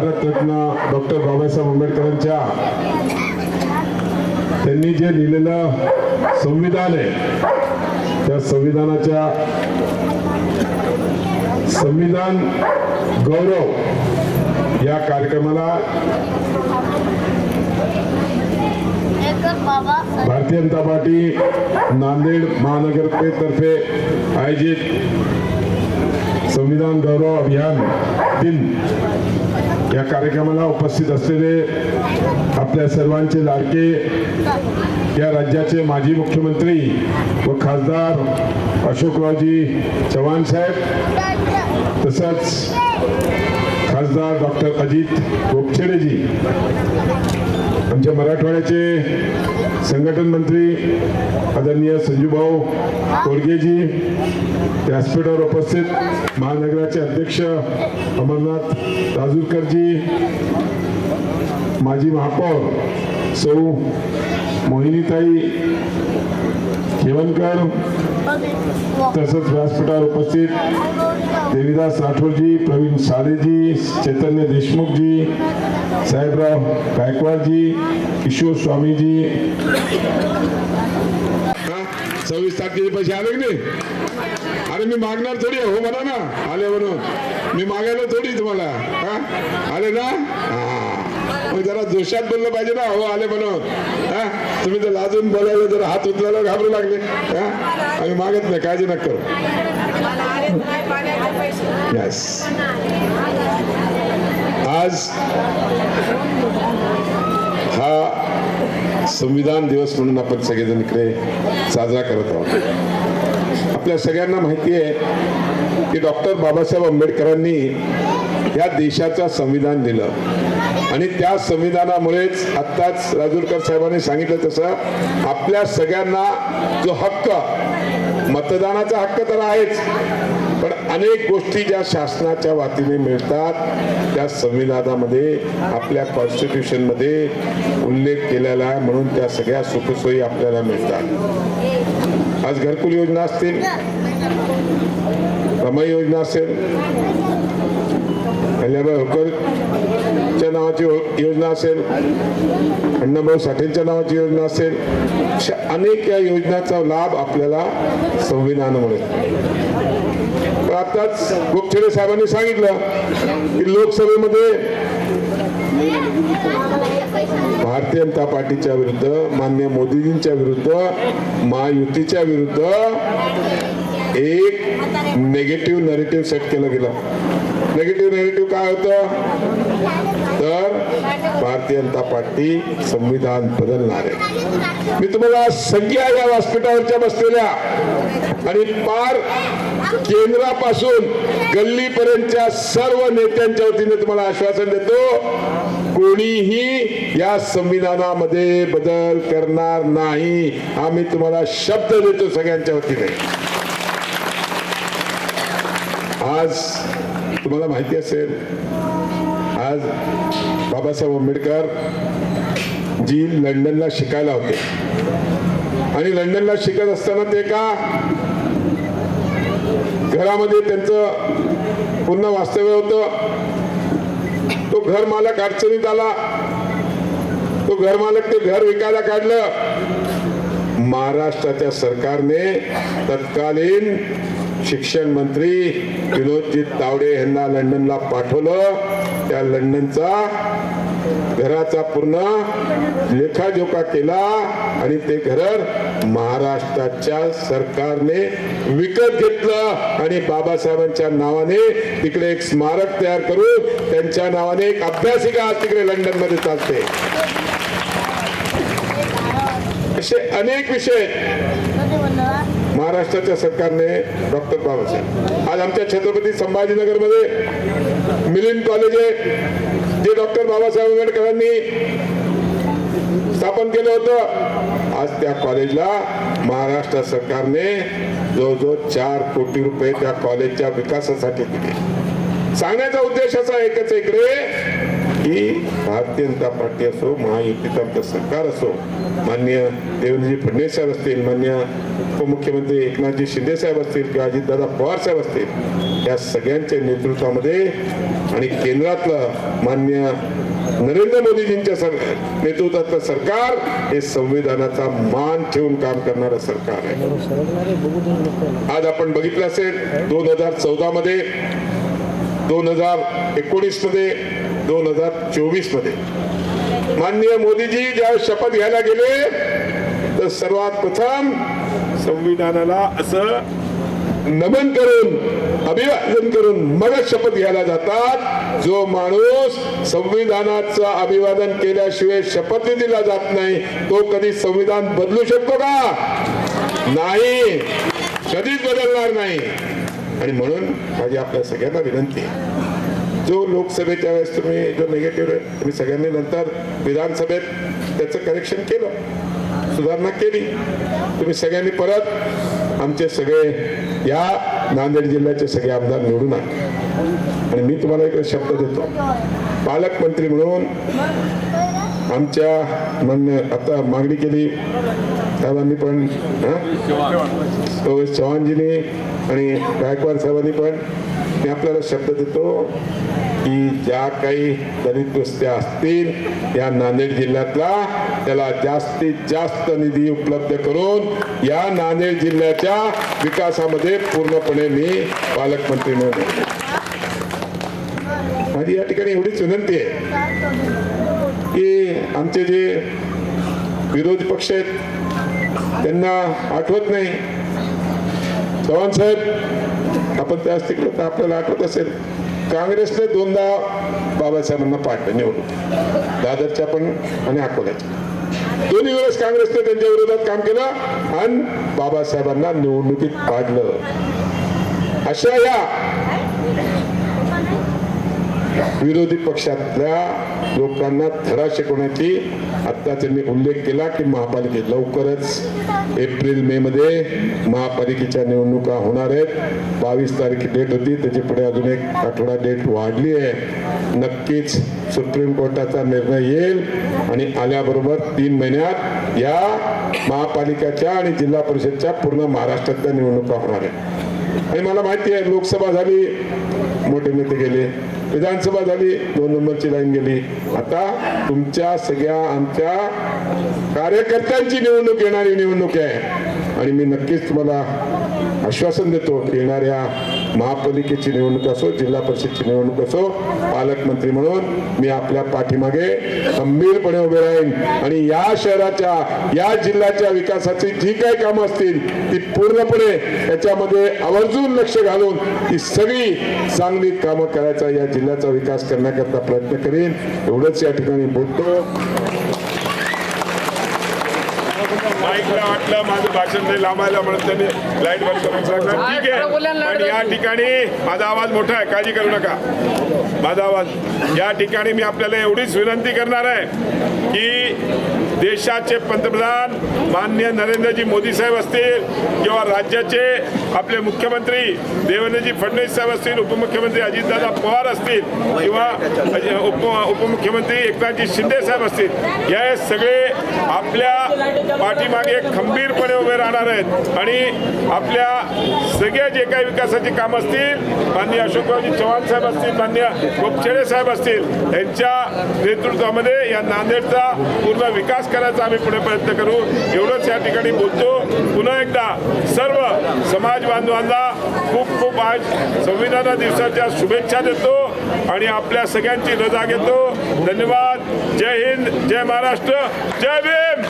Bharat Ratna doctor Babasaheb आंबेडकरांच्या त्यांनी जे लिहिलेलं संविधान आहे त्या संविधानाच्या संविधान गौरव या कार्यक्रमाला भारतीय जनता पार्टी नांदेड महानगरपालिकेतर्फे आयोजित संविधान गौरव अभियान दिन या कार्यक्रमाला उपस्थित असलेले आपल्या सर्वांचे लाडके या राज्याचे माजी मुख्यमंत्री व खासदार अशोकरावजी चव्हाण साहेब तसंच खासदार डॉक्टर अजित गोपछेडेजी आमच्या मराठवाड्याचे संघटन मंत्री आदरणीय संजूभाऊ कोडगेजी व्यासपीठावर उपस्थित महानगराचे अध्यक्ष अमरनाथ राजूरकरजी माजी महापौर सौ मोहिनीताई खेवणकर तसंच व्यासपीठावर उपस्थित देवीदास राठोडजी प्रवीण सालेजी चैतन्य देशमुखजी साहेबराव गायकवाडजी किशोर स्वामीजी. सव्वीस तारखेचे पैसे आले की नाही? अरे मी मागणार थोडी हो म्हणा ना. आले म्हणून. मी मागायला थोडी तुम्हाला. हा? आले ना? हा. मग जरा जोशात बोललं पाहिजे ना हो आले म्हणून. हा? तुम्ही तर लाजून बोलायला जर हात उचलायला घाबरू लागले हा? आम्ही मागत नाही काळजी नका करू. येस आज हा संविधान दिवस म्हणून आपण सगळेजण इकडे साजरा करत आहोत. आपल्या सगळ्यांना माहिती आहे की डॉक्टर बाबासाहेब आंबेडकरांनी या देशाचं संविधान दिलं. आणि त्या संविधानामुळेच आत्ताच राजूरकर साहेबांनी सांगितलं तसं आपल्या सगळ्यांना जो हक्क मतदानाचा हक्क तर आहेच पण अनेक गोष्टी ज्या शासनाच्या वातीने मिळतात त्या संविधानामध्ये आपल्या कॉन्स्टिट्यूशनमध्ये उल्लेख केलेला आहे म्हणून त्या सगळ्या सुखसोयी आपल्याला मिळतात. आज घरकुल योजना असतील रमाई योजना असेल कल्याणभाई होळकरच्या नावाची हो- योजना असेल अण्णाभाऊ साठेंच्या नावाची योजना असेल अशा अनेक या योजनाचा लाभ आपल्याला संविधानामुळे. मिळेल आताच गोपछेडे साहेबांनी सांगितलं की लोकसभेमध्ये भारतीय जनता पार्टीच्या विरुद्ध मान्य मोदीजींच्या विरुद्ध महायुतीच्या विरुद्ध एक नेगेटिव्ह नरेटिव्ह सेट केलं गेलं. नेगेटिव्ह नेगेटिव्ह काय होतं? तर भारतीय जनता पार्टी संविधान बदलणार. आहे मी तुम्हाला सगळ्या या व्यासपीठावरच्या बसलेल्या आणि पार केंद्रापासून गल्लीपर्यंतच्या सर्व नेत्यांच्या वतीने तुम्हाला आश्वासन देतो कोणीही या संविधानामध्ये बदल करणार नाही. आम्ही तुम्हाला शब्द देतो सगळ्यांच्या वतीने. आज तुम्हाला माहिती असेल आज बाबासाहेब आंबेडकर जी लंडनला शिकायला होते. आणि लंडनला शिकत असताना ते का घरामध्ये त्यांचं पूर्ण वास्तव्य होतं. तो घर मालक अडचणीत आला. तो घर मालक ते घर विकायला काढलं. महाराष्ट्राच्या सरकारने तत्कालीन शिक्षण मंत्री विनोदजीत तावडे यांना लंडनला पाठवलं. त्या लंडनचा घराचा पूर्ण लेखाजोखा केला आणि ते घर महाराष्ट्राच्या सरकारने विकत घेतलं आणि बाबासाहेबांच्या नावाने तिकडे एक स्मारक तयार करून त्यांच्या नावाने एक अभ्यासिका आज तिकडे लंडनमध्ये चालते. असे अनेक विषय महाराष्ट्राच्या सरकारने डॉक्टर बाबासाहेब. आज आमच्या छत्रपती संभाजीनगरमध्ये मिलिंद कॉलेज आहे जे डॉक्टर बाबासाहेब आंबेडकरांनी स्थापन केलं होतं आज त्या कॉलेजला महाराष्ट्र सरकारने जवळजवळ चार कोटी रुपये त्या कॉलेजच्या विकासासाठी दिले. सांगण्याचा उद्देश असा एकच इकडे की भारतीय जनता पार्टी असो महायुतीचं आमचं सरकार असो मान्य देवेंद्रजी फडणवीस साहेब असतील मान्य उपमुख्यमंत्री एकनाथजी शिंदे साहेब असतील किंवा अजितदादा पवार साहेब असतील या सगळ्यांच्या नेतृत्वामध्ये आणि केंद्रातलं मान्य नरेंद्र मोदीजींच्या सर नेतृत्वातलं सरकार हे संविधानाचा मान ठेवून काम करणारं सरकार आहे. आज आपण बघितलं असेल दोन हजार चौदा मध्ये दोन हजार एकोणीसमध्ये दोन हजार चोवीसमध्ये माननीय मोदीजी ज्या शपथ घ्यायला गेले तर सर्वात प्रथम संविधानाला असं नमन करून अभिवादन करून मगच शपथ घ्यायला जातात. जो माणूस संविधानाचं अभिवादन केल्याशिवाय शपथ दिला जात नाही तो कधी संविधान बदलू शकतो का? नाही. कधीच बदलणार नाही. आणि म्हणून माझी आपल्या सगळ्यांना विनंती आहे. जो लोकसभेच्या वेळेस तुम्ही जो निगेटिव्ह तुम्ही सगळ्यांनी नंतर विधानसभेत त्याचं करेक्शन केलं सुधारणा केली. तुम्ही सगळ्यांनी परत आमचे सगळे या नांदेड जिल्ह्याचे सगळे आमदार निवडून आले. आणि मी तुम्हाला एक शब्द देतो. पालकमंत्री म्हणून आमच्या मान्य आता मागणी केली. साहेबांनी पण हां? चव्हाणजींनी आणि गायकवाड साहेबांनी पण मी आपल्याला शब्द देतो की ज्या काही दलित वस्त्या असतील या नांदेड जिल्ह्यातला त्याला जास्तीत जास्त निधी उपलब्ध करून या नांदेड जिल्ह्याच्या विकासामध्ये पूर्णपणे मी पालकमंत्री म्हणून माझी या ठिकाणी एवढीच विनंती आहे की आमचे जे विरोधी पक्ष आहेत त्यांना आठवत नाही. चव्हाण साहेब आपण त्याच तिकडे तर आपल्याला आठवत असेल काँग्रेसने दोनदा बाबासाहेबांना पाडलं निवडून. दादरच्या पण आणि अकोल्याच्या. दोन्ही वेळेस काँग्रेसने त्यांच्या विरोधात काम केलं आणि बाबासाहेबांना निवडणुकीत पाडलं. अशा या विरोधी पक्षातल्या लोकांना धडा शिकवण्याची आत्ताच त्यांनी उल्लेख केला की महापालिकेत लवकरच एप्रिल मे मध्ये महापालिकेच्या निवडणुका होणार आहेत. बावीस तारीख डेट होती. त्याची पुढे अजून एक आठवडा डेट वाढली आहे. नक्कीच सुप्रीम कोर्टाचा निर्णय येईल आणि आल्याबरोबर तीन महिन्यात या महापालिकेच्या आणि जिल्हा परिषदच्या पूर्ण महाराष्ट्रातल्या निवडणुका होणार आहेत. आणि मला माहिती आहे लोकसभा झाली. मोठे नेते गेले. विधानसभा झाली दोन नंबरची लाईन गेली. आता तुमच्या सगळ्या आमच्या कार्यकर्त्यांची निवडणूक येणारी निवडणूक आहे. आणि मी नक्कीच तुम्हाला आश्वासन देतो की येणाऱ्या महापालिकेची निवडणूक असो जिल्हा परिषदची निवडणूक असो पालकमंत्री म्हणून मी आपल्या पाठीमागे खंबीरपणे उभे राहीन. आणि या शहराच्या या जिल्ह्याच्या विकासाची जी काही कामं असतील ती पूर्णपणे त्याच्यामध्ये आवर्जून लक्ष घालून ती सगळी चांगली कामं करायचा या जिल्ह्याचा विकास करण्याकरता प्रयत्न करेन. एवढंच या ठिकाणी बोलतो. माईकला वाटलं माझं भाषण नाही लांबायला म्हणून त्यांनी लाइट बंद करून सांगितलं. ठीक आहे. पण या ठिकाणी माझा आवाज मोठा आहे काळजी करू नका. माझा आवाज या ठिकाणी मी आपल्याला एवढीच विनंती करणार आहे की देशाचे पंतप्रधान माननीय नरेंद्रजी मोदी साहेब असतील किंवा राज्याचे आपले मुख्यमंत्री देवेंद्रजी फडणवीस साहेब असतील उपमुख्यमंत्री अजितदादा पवार असतील किंवा उप उपमुख्यमंत्री एकनाथजी शिंदे साहेब असतील या सगळे आपल्या पाठीमागे खंबीरपणे उभे राहणार आहेत. आणि आपल्या सगळ्या जे काही विकासाची कामं असतील माननीय अशोकरावजी चव्हाण साहेब असतील माननीय गोपछेडे साहेब असतील यांच्या नेतृत्वामध्ये या नांदेडचा पूर्ण विकास करायचा आम्ही पुढे प्रयत्न करू. एवढंच या ठिकाणी बोलतो. पुन्हा एकदा सर्व समाज बांधवांना खूप खूप आज संविधान दिवसाच्या शुभेच्छा देतो आणि आपल्या सगळ्यांची रजा घेतो. धन्यवाद. जय हिंद. जय महाराष्ट्र. जय भीम.